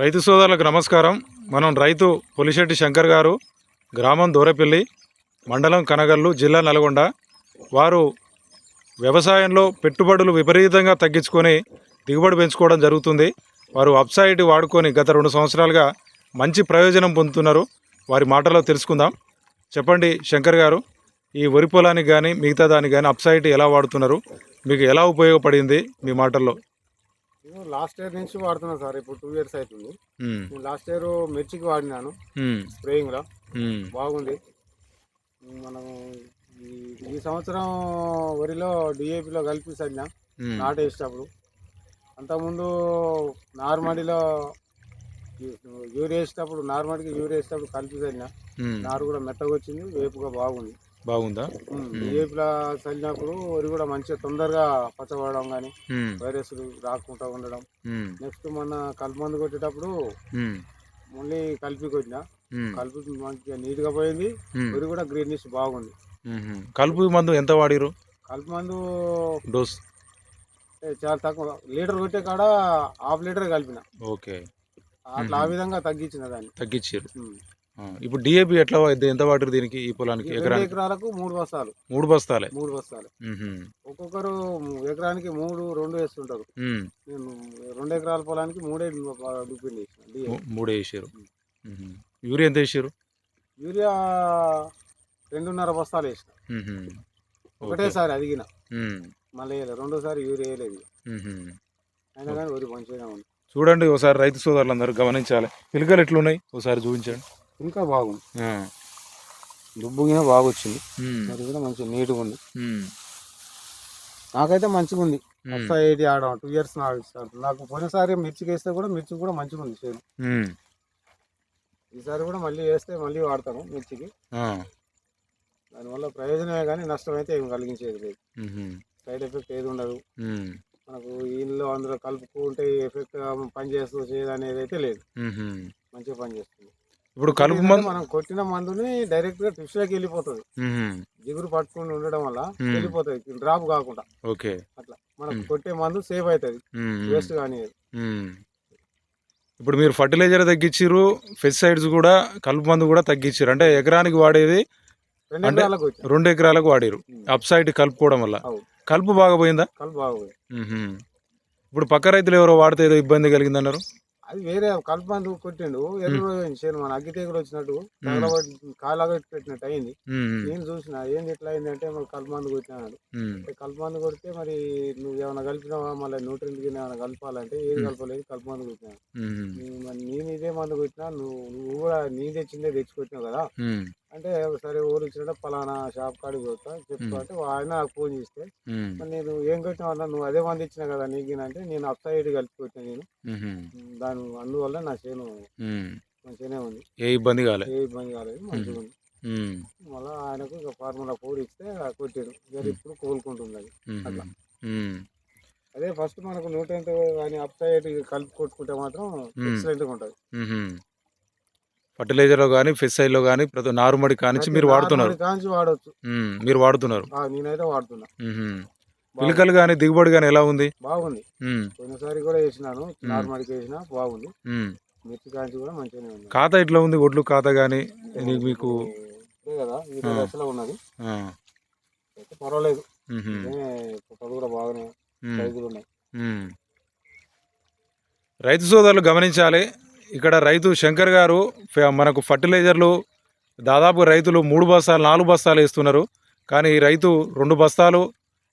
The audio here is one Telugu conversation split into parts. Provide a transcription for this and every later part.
రైతు సోదరులకు నమస్కారం. మనం రైతు పులిశెట్టి శంకర్ గారు గ్రామం దూరపిల్లి మండలం కనగల్లు జిల్లా నల్గొండ. వారు వ్యవసాయంలో పెట్టుబడులు విపరీతంగా తగ్గించుకొని దిగుబడి పెంచుకోవడం జరుగుతుంది. వారు అప్సైట్ వాడుకొని గత రెండు సంవత్సరాలుగా మంచి ప్రయోజనం పొందుతున్నారు. వారి మాటలో తెలుసుకుందాం. చెప్పండి శంకర్ గారు ఈ వరి పొలానికి కానీ మిగతా దానికి కానీ అప్సైట్ ఎలా వాడుతున్నారు? మీకు ఎలా ఉపయోగపడింది మీ మాటల్లో? లాస్ట్ ఇయర్ నుంచి వాడుతున్నాను సార్ ఇప్పుడు టూ ఇయర్స్ అవుతుంది. నేను లాస్ట్ ఇయర్ మిర్చికి వాడినాను ఉమ్, స్ప్రేయింగ్లో. ఉమ్, బాగుంది. మనం ఈ సంవత్సరం వరిలో డిఏపిలో కలిపి సరినా ఉమ్. నాటేసేటప్పుడు అంతకుముందు నార్మడిలో యూరియా వేసేటప్పుడు నార్మల్కి యూరియా వేసేటప్పుడు కలిపి ఉమ్, నారు కూడా మెత్తగా వచ్చింది వేపుగా బాగుంది. బాగుందా? డిఏపిలో చల్లినప్పుడు వరి కూడా మంచిగా తొందరగా పచ్చబడడం కానీ వైరస్ రాకుండా ఉండడం. నెక్స్ట్ మొన్న కలుపు మందు కొట్టేటప్పుడు మళ్ళీ కలిపి కొట్టిన. కలిపి మంచిగా నీట్గా పోయింది. వరి కూడా గ్రీనిష్ బాగుంది. కలుపు మందు ఎంత వాడిరు కలుపు మందు డోస్. చాలా తక్కువ. లీటర్ కొట్టే కాడ హాఫ్ లీటర్ కలిపిన. ఓకే. అట్లా ఆ విధంగా తగ్గించిన దాన్ని. తగ్గించారు ఇప్పుడు డిఏపి ఎట్లా ఎంత వాడిరు దీనికి ఈ పొలానికి? ఎకరానికి? ఎకరాలకు మూడు బస్తాలు. మూడు బస్తాలే? మూడు బస్తాలు. ఒక్కొక్కరు ఎకరానికి మూడు రెండు వేస్తుంటారు. నేను రెండు ఎకరాల పొలానికి మూడే దుప్పిండి వేసిన మూడే వేసారు. యూరియా ఎంత వేసారు యూరియా రెండున్నర బస్తాలు వేసిన. ఒకటేసారి అదిగిన. మళ్ళీ రెండోసారి యూరియా వేయలేదు. అయినా కానీ వరి మంచిగా ఉంది. చూడండి ఒకసారి రైతు సోదరులందరూ గమనించాలి. పిలకలు ఎట్లున్నాయి? ఒకసారి చూపించండి. ఇంకా బాగుంది. దుబ్బు గిన బాగా వచ్చింది మరి కూడా మంచిగా నీట్గా ఉంది. నాకైతే మంచిగా ఉంది అప్సా ఎయిటీ ఆడడం టూ ఇయర్స్ నాకు పోయినసారి మిర్చికి వేస్తే కూడా మిర్చి కూడా మంచిగా ఉంది చేను ఈసారి కూడా మళ్ళీ వేస్తే మళ్ళీ వాడతాను మిర్చికి. దానివల్ల ప్రయోజనమే కానీ నష్టం అయితే ఏం కలిగించేది లేదు. సైడ్ ఎఫెక్ట్ ఏది ఉండదు. మనకు ఇందులో అందులో కలుపుకుంటే ఎఫెక్ట్ పని చేస్తూ చేయదు అనేది అయితే లేదు. మంచిగా పని చేస్తుంది ఇప్పుడు కలుపు మందు మనం కొట్టిన మందుని డైరెక్ట్గా టిష్యూలోకి వెళ్ళిపోతుంది. ఉహుం, జిగురు పట్టుకుని ఉండడం వల్ల. వెళ్ళిపోతుంది డ్రాప్ కాకుండా. ఓకే. అట్లా. Hmm. కొట్టే మందు సేవ్ అవుతుంది వేస్ట్ కానీ. ఇప్పుడు మీరు ఫర్టిలైజర్ తగ్గించారు పెస్టిసైడ్స్ కూడా కలుపు మందు కూడా తగ్గించారు అంటే ఎకరానికి వాడేది రెండు అంటే- ఎకరాలకు వచ్చింది రెండు ఎకరాలకు వాడారు అప్ సైడ్ కలుపుకోవడం వల్ల. కలుపు బాగా పోయిందా కలుపు బాగుంది మ్మ్హ్మ్. ఇప్పుడు పక్క రైతులు ఎవరో వాడితే ఏదో ఇబ్బంది కలిగిందన్నారు? అది వేరే కలుపు మందు కొట్టిండు. ఎర్ర రోజు చేను మన అగ్గి తెగులు వచ్చినట్టు కాలగొట్టి పెట్టినట్టు అయింది. నేను చూసిన ఏంది ఇట్లా అయింది అంటే మరి కలుపు మందు కొట్టినాడు. మ్మ్. అంటే కలుపు మందు కొడితే మరి నువ్వు ఏమైనా కలిపినావా? మళ్ళీ న్యూట్రెంట్ గిన్నె ఏమైనా కలపాలంటే ఏది కలపలేదు కలుపు మందు కొట్టినాను మ్మ్. నేను మరి నేను ఇదే మందు కొట్టినా నువ్వు నువ్వు కూడా నీ తెచ్చిందే తెచ్చుకొచ్చినావు కదా. మ్మ్. అంటే సరే ఊరు ఇచ్చినట్టు పలానా షాప్ కాడికి పోతా చెప్తా అంటే ఆయన నాకు ఫోన్ చేస్తే. మరి నేను ఏం కొట్టినావు అన్నా నువ్వు అదే మంది ఇచ్చినా కదా నీకు అంటే నేను అప్ సైడ్ కలిపి కొట్టినా నేను. దాని అందువల్ల నా చేను. మంచిగానే ఉంది ఏ ఇబ్బంది కాలే ఏ ఇబ్బంది కాలేదు మంచిగా ఉంది. మళ్ళీ ఆయనకు ఇక ఫార్ములా ఫోర్ ఇస్తే కొట్టాడు ఇక ఇప్పుడు కోలుకుంటుంది అది. అట్లా. అదే ఫస్ట్ మనకు న్యూట్రెంట్ కానీ అప్ సైడ్ కలిపి కొట్టుకుంటే మాత్రం ఎక్సలెంట్గా ఉంటుంది. ఫర్టిలైజర్లో కానీ పెస్టిసైడ్లో కానీ ప్రతి నారుమడి కానించి మీరు వాడుతున్నారు. వాడవచ్చు. మీరు వాడుతున్నారు. నేనైతే వాడుతున్నా. పిలకలు కానీ దిగుబడి కానీ ఎలా ఉంది? బాగుంది. పోయినసారి కూడా వేసినాను. నార్మల్కి వేసిన బాగుంది. మిర్చి కాంచి కూడా మంచిగానే ఉంది. ఖాతా ఎట్లా ఉంది? ఒడ్లు ఖాతా కానీ మీకు కదా ఉన్నది. పర్వాలేదు. పుట్టలు కూడా బాగానే. సైజులు ఉన్నాయి. రైతు సోదరులు గమనించాలి. ఇక్కడ రైతు శంకర్ గారు ఫ- మనకు ఫర్టిలైజర్లు దాదాపు రైతులు మూడు బస్తాలు నాలుగు బస్తాలు వేస్తున్నారు. కానీ ఈ రైతు రెండు బస్తాలు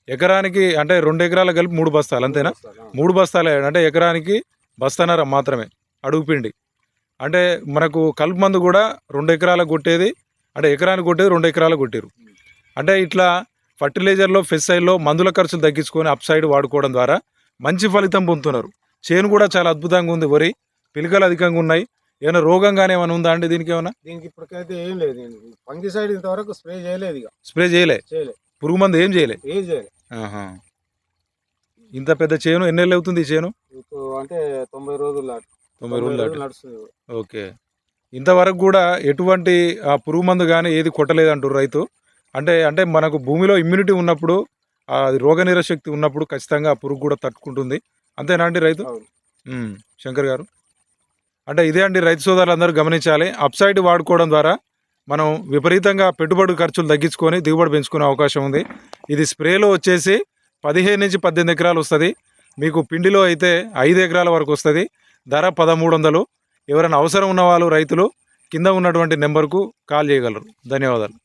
ఎకరానికి అంటే రెండు ఎకరాలు కలిపి మూడు బస్తాలు అంతేనా? మూడు బస్తాలే? అంటే ఎకరానికి బస్తాన్నర మాత్రమే అడుగుపిండి అంటే మనకు కలుపు మందు కూడా రెండు ఎకరాలకు కొట్టేది అంటే ఎకరానికి కొట్టేది రెండు ఎకరాలకు కొట్టారు. అంటే ఇట్లా ఫర్టిలైజర్లో ఫెస్సైడ్లో మందుల ఖర్చులు తగ్గించుకొని అప్ సైడ్ వాడుకోవడం ద్వారా మంచి ఫలితం పొందుతున్నారు. చేను కూడా చాలా అద్భుతంగా ఉంది వరి. పిలకలు అధికంగా ఉన్నాయి. ఏమైనా రోగం కానీ ఏమైనా ఉందా అండి దీనికి ఏమైనా? దీనికి ఇప్పటికైతే ఏం లేదు పంగి సైడ్ ఇంతవరకు స్ప్రే చేయలేదు ఇక. స్ప్రే చేయలే? చేయలేదు పురుగు మందు ఏం చేయలే? ఏం చేయలేదు. ఇంత పెద్ద చేను ఎన్నేళ్ళు అవుతుంది ఈ చేను? అంటే తొంభై రోజులు దాటి- తొంభై రోజులు దాటి నడుస్తుంది. ఓకే. ఇంతవరకు కూడా ఎటువంటి ఆ పురుగు మందు కానీ ఏది కొట్టలేదు అంటారు రైతు. అంటే అంటే మనకు భూమిలో ఇమ్యూనిటీ ఉన్నప్పుడు ఆ రోగ నిరశక్తి ఉన్నప్పుడు ఖచ్చితంగా ఆ పురుగు కూడా తట్టుకుంటుంది. అంతేనా అండి రైతు? శంకర్ గారు. అంటే ఇదే అండి రైతు సోదరులు అందరూ గమనించాలి. అప్సైడ్ వాడుకోవడం ద్వారా మనం విపరీతంగా పెట్టుబడి ఖర్చులు తగ్గించుకొని దిగుబడి పెంచుకునే అవకాశం ఉంది. ఇది స్ప్రేలో వచ్చేసి పదిహేను నుంచి పద్దెనిమిది ఎకరాలు వస్తుంది. మీకు పిండిలో అయితే ఐదు ఎకరాల వరకు వస్తుంది. ధర పదమూడు వందలు. ఎవరైనా అవసరం ఉన్న వాళ్ళు రైతులు కింద ఉన్నటువంటి నెంబర్కు కాల్ చేయగలరు. ధన్యవాదాలు.